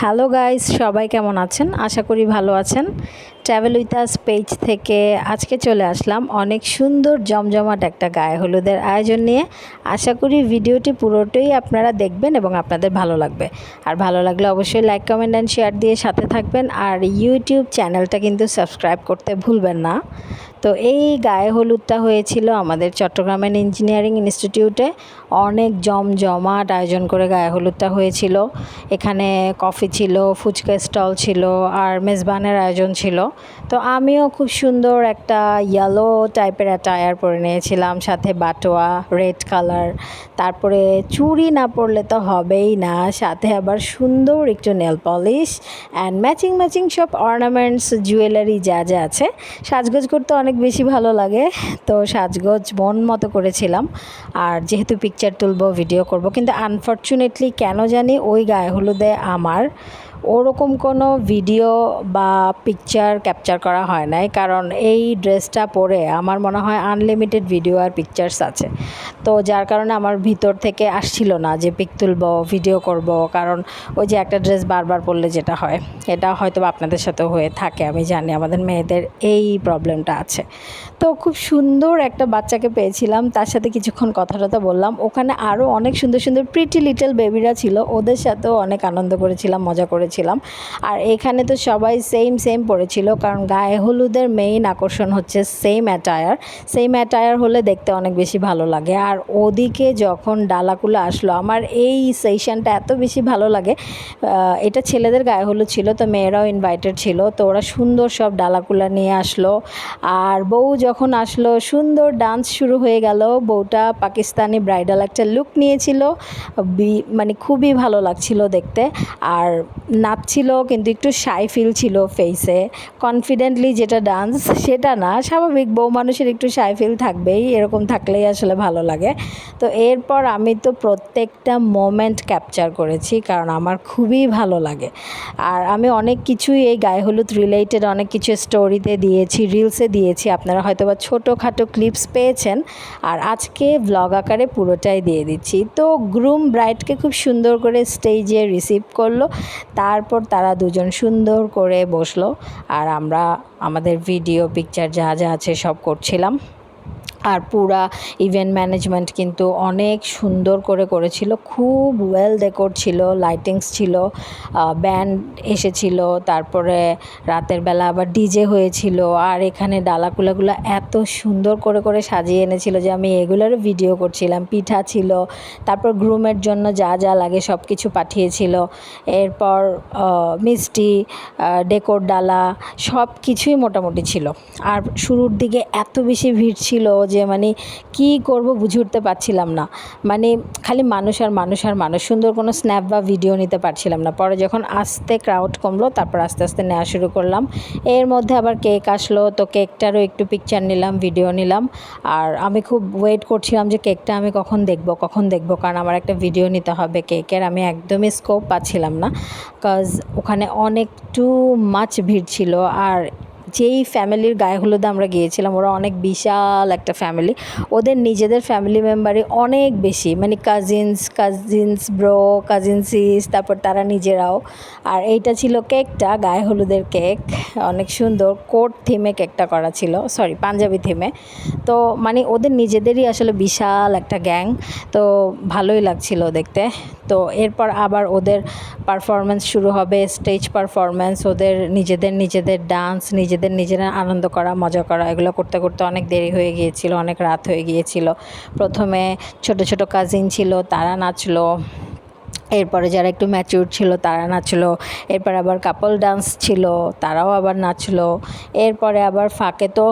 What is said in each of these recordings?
Hello guys সবাই কেমন আছেন? আশা করি ভালো আছেন। ট্রাভেল উইথ আস পেজ থেকে আজকে চলে আসলাম অনেক সুন্দর, জমজমাট একটা গায়ে হলুদের আয়োজন নিয়ে। আশা করি ভিডিওটি পুরোটাই আপনারা দেখবেন এবং আপনাদের ভালো লাগবে। আর ভালো লাগলে অবশ্যই লাইক কমেন্ট অ্যান্ড শেয়ার দিয়ে সাথে থাকবেন। আর ইউটিউব চ্যানেলটা কিন্তু সাবস্ক্রাইব করতে ভুলবেন না। তো এই গায়ে হলুদটা হয়েছিল আমাদের চট্টগ্রামের ইঞ্জিনিয়ারিং ইনস্টিটিউটে অনেক জমজমাট আয়োজন করে গায়ে হলুদটা হয়েছিল। এখানে কফি ছিল, ফুচকা স্টল ছিল, আর মেজবানের আয়োজন ছিল। তো আমিও খুব সুন্দর একটা ইয়েলো টাইপের অ্যাটায়ার পরে নিয়েছিলাম, সাথে বাটোয়া রেড কালার তারপরে চুড়ি না পরলে তো হবেই না, সাথে আবার সুন্দর একটু nail polish and matching matching সব অর্নামেন্টস জুয়েলারি যা যা আছে, সাজগোজ করতে অনেক বেশি ভালো লাগে। তো সাজগোজ মন মতো করেছিলাম। আর যেহেতু পিকচার তুলবো ভিডিও করব, কিন্তু আনফর্চুনেটলি কেন জানি ওই গায়ে হলুদে আমার ওরকম কোনো ভিডিও বা পিকচার ক্যাপচার করা হয় নাই, কারণ এই ড্রেসটা পরে আমার মনে হয় আনলিমিটেড ভিডিও আর পিকচার্স আছে। তো যার কারণে আমার ভিতর থেকে আসছিল না যে পিক তুলবো ভিডিও করব, কারণ ওই যে একটা ড্রেস বারবার পরলে যেটা হয়, এটা হয়তো আপনাদের সাথে হয়ে থাকে, আমি জানি, আমাদের মেয়েদের এই প্রবলেমটা আছে। তো খুব সুন্দর একটা বাচ্চাকে পেয়েছিলাম, তার সাথে কিছুক্ষণ কথা টথা বললাম, ওখানে আরও অনেক সুন্দর সুন্দর প্রিটি লিটল বেবিরা ছিল, ওদের সাথেও অনেক আনন্দ করেছিলাম, মজা করেছিলাম। আর এখানে তো সবাই সেম সেম পড়েছিল কারণ গায়ে হলুদের মেইন আকর্ষণ হচ্ছে সেম অ্যাটায়ার সেম অ্যাটায়ার হলে দেখতে অনেক বেশি ভালো লাগে। আর ওদিকে যখন ডালাকুলা আসলো, আমার এই সেশনটা এত বেশি ভালো লাগে এটা ছেলেদের গায়ে হলুদ ছিল, তো মেয়েরাও ইনভাইটেড ছিল, তো ওরা সুন্দর সব ডালাকুলা নিয়ে আসলো। আর বউ যখন আসলো, সুন্দর ডান্স শুরু হয়ে গেল, বউটা পাকিস্তানি ব্রাইডাল একটা লুক নিয়েছিল মানে খুবই ভালো লাগছিল দেখতে। আর নাচছিল কিন্তু একটু শাই ফিল ছিল ফেসে কনফিডেন্টলি যেটা ডান্স সেটা না। স্বাভাবিক, বউ মানুষের একটু শাই ফিল থাকবেই, এরকম থাকলেই আসলে ভালো লাগে। তো এরপর আমি তো প্রত্যেকটা মোমেন্ট ক্যাপচার করেছি, কারণ আমার খুবই ভালো লাগে। আর আমি অনেক কিছুই এই গায়ে হলুদ রিলেটেড অনেক কিছু স্টোরিতে দিয়েছি রিলসে দিয়েছি। আপনারা হয়তো বা ছোটোখাটো ক্লিপস পেয়েছেন। আর আজকে ভ্লগ আকারে পুরোটাই দিয়ে দিচ্ছি। তো গ্রুম ব্রাইডকে খুব সুন্দর করে স্টেজে রিসিভ করল। তারপর তারা দুজন সুন্দর করে বসল আর আমরা আমাদের ভিডিও পিকচার যা যা আছে সব করছিলাম। আর পুরা ইভেন্ট ম্যানেজমেন্ট কিন্তু অনেক সুন্দর করে করেছিল। খুব ওয়েল ডেকোর ছিল লাইটিংস ছিল ব্যান্ড এসেছিল, তারপরে রাতের বেলা আবার ডিজে হয়েছিল, আর এখানে ডালাকুলাগুলো এত সুন্দর করে করে সাজিয়ে এনেছিল যে আমি এগুলোরও ভিডিও করছিলাম, পিঠা ছিল, তারপর গ্রুমের জন্য যা যা লাগে সব কিছু পাঠিয়েছিল। এরপর মিষ্টি ডেকোর ডালা সব কিছুই মোটামুটি ছিল। আর শুরুর দিকে এত বেশি ভিড় ছিল যে মানে কি করব বুঝে উঠতে পারছিলাম না। মানে খালি মানুষ আর মানুষ আর মানুষ, সুন্দর কোনো স্ন্যাপ বা ভিডিও নিতে পারছিলাম না। পরে যখন আস্তে ক্রাউড কমলো, তারপর আস্তে আস্তে নেওয়া শুরু করলাম। এর মধ্যে আবার কেক আসলো, তো কেকটারও একটু পিকচার নিলাম ভিডিও নিলাম। আর আমি খুব ওয়েট করছিলাম যে কেকটা আমি কখন দেখব কখন দেখব। কারণ আমার একটা ভিডিও নিতে হবে কেকের আমি একদমই স্কোপ পাচ্ছিলাম না। কাজ ওখানে অনেক টু মাচ ভিড় ছিল। আর যেই ফ্যামিলির গায়ে হলুদে আমরা গিয়েছিলাম, ওরা অনেক বিশাল একটা ফ্যামিলি। ওদের নিজেদের ফ্যামিলি মেম্বারই অনেক বেশি মানে কাজিনস কাজিনস ব্রো কাজিনসিস তারপর তারা নিজেরাও। আর এইটা ছিল কেকটা গায়ে হলুদের কেক অনেক সুন্দর। কোট থিমে কেকটা করা ছিল সরি পাঞ্জাবি থিমে তো মানে ওদের নিজেদেরই আসলে বিশাল একটা গ্যাং তো ভালোই লাগছিল দেখতে। তো এরপর আবার ওদের পারফরমেন্স শুরু হবে স্টেজ পারফরমেন্স ওদের নিজেদের নিজেদের ডান্স নিজেদের নিজেরা আনন্দ করা, মজা করা, এগুলো করতে করতে অনেক দেরি হয়ে গিয়েছিল, অনেক রাত হয়ে গিয়েছিল। প্রথমে ছোট ছোট কাজিন ছিল, তারা নাচলো। এরপরে যারা একটু ম্যাচিউর ছিল, তারা নাচলো। এরপর আবার কাপল ডান্স ছিল, তারাও আবার নাচলো। এরপরে আবার ফাঁকে তো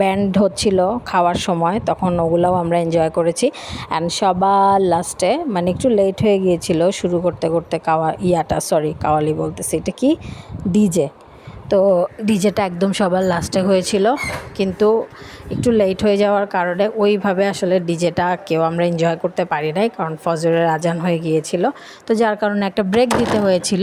ব্যান্ড হচ্ছিল খাওয়ার সময়, তখন ওগুলাও আমরা এনজয় করেছি। অ্যান্ড সবার লাস্টে মানে একটু লেট হয়ে গিয়েছিল শুরু করতে করতে কাওয়া ইয়াটা সরি কাওয়ালি বলতেছি। এটা কি? ডিজে তো ডিজেটা একদম সবার লাস্টে হয়েছিল। কিন্তু একটু লেট হয়ে যাওয়ার কারণে ওইভাবে আসলে ডিজেটা কেউ আমরা এনজয় করতে পারি নাই, কারণ ফজরের আজান হয়ে গিয়েছিল। তো যার কারণে একটা ব্রেক দিতে হয়েছিল।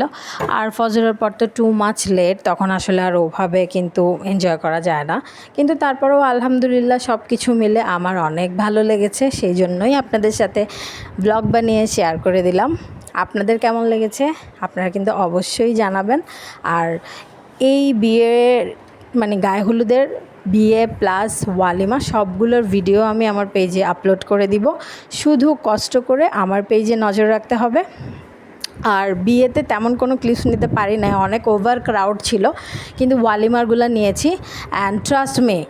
আর ফজরের পর তো টু মাচ লেট তখন আসলে আর ওভাবে কিন্তু এনজয় করা যায় না। কিন্তু তারপরেও আলহামদুলিল্লাহ সব কিছু মিলে আমার অনেক ভালো লেগেছে, সেই জন্যই আপনাদের সাথে ব্লগ বানিয়ে শেয়ার করে দিলাম। আপনাদের কেমন লেগেছে? আপনারা কিন্তু অবশ্যই জানাবেন। আর এই বিয়ের মানে গায়ে হলুদের বিয়ে প্লাস ওয়ালিমা, সবগুলোর ভিডিও আমি আমার পেজে আপলোড করে দিব। শুধু কষ্ট করে আমার পেজে নজর রাখতে হবে। আর বিয়েতে তেমন কোনো ক্লিপস নিতে পারি না অনেক ওভার ক্রাউড ছিল, কিন্তু ওয়ালিমারগুলো নিয়েছি। অ্যান্ড ট্রাস্ট মে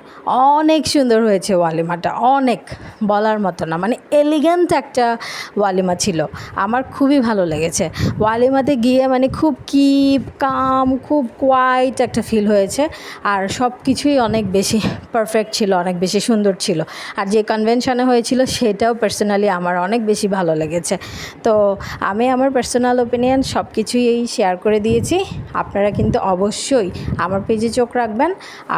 অনেক সুন্দর হয়েছে ওয়ালিমাটা, অনেক, বলার মতো না। মানে এলিগেন্ট একটা ওয়ালিমা ছিল। আমার খুবই ভালো লেগেছে। ওয়ালিমাতে গিয়ে মানে খুব কিপ কাম খুব কোয়াইট একটা ফিল হয়েছে। আর সব কিছুই অনেক বেশি পারফেক্ট ছিল, অনেক বেশি সুন্দর ছিল। আর যে কনভেনশনে হয়েছিল, সেটাও পার্সোনালি আমার অনেক বেশি ভালো লেগেছে। তো আমি আমার পার্সোনাল ওপিনিয়ন সব কিছুই এই শেয়ার করে দিয়েছি। আপনারা কিন্তু অবশ্যই আমার পেজে চোখ রাখবেন।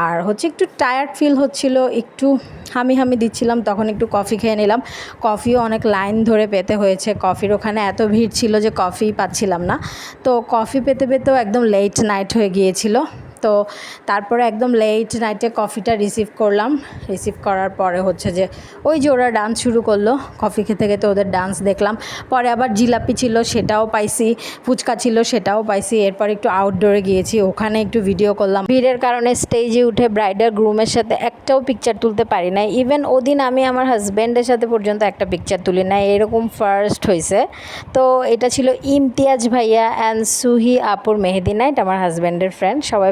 আর হচ্ছে একটু টায়ার্ড ফিল হচ্ছিল, একটু হামি হামি দিচ্ছিলাম, তখন একটু কফি খেয়ে নিলাম। কফিও অনেক লাইন ধরে পেতে হয়েছে। কফির ওখানে এত ভিড় ছিল যে কফি পাচ্ছিলাম না। তো কফি পেতে পেতেও একদম লেট নাইট হয়ে গিয়েছিল। তো তারপরে একদম লেট নাইটে কফিটা রিসিভ করলাম। রিসিভ করার পরে হচ্ছে যে ওই যে ওরা ডান্স শুরু করল কফি খেতে খেতে ওদের ডান্স দেখলাম। পরে আবার জিলাপি ছিল, সেটাও পাইছি। ফুচকা ছিল, সেটাও পাইছি। এরপর একটু আউটডোরে গিয়েছি, ওখানে একটু ভিডিও করলাম। ভিড়ের কারণে স্টেজে উঠে ব্রাইডার গ্রুমের সাথে একটাও পিকচার তুলতে পারি না ইভেন ওদিন আমি আমার হাজব্যান্ডের সাথে পর্যন্ত একটা পিকচার তুলি না এরকম ফার্স্ট হয়েছে তো এটা ছিল ইমতিয়াজ ভাইয়া অ্যান্ড সুহি আপুর মেহেদি নাইট আমার হাজব্যান্ডের ফ্রেন্ড সবাই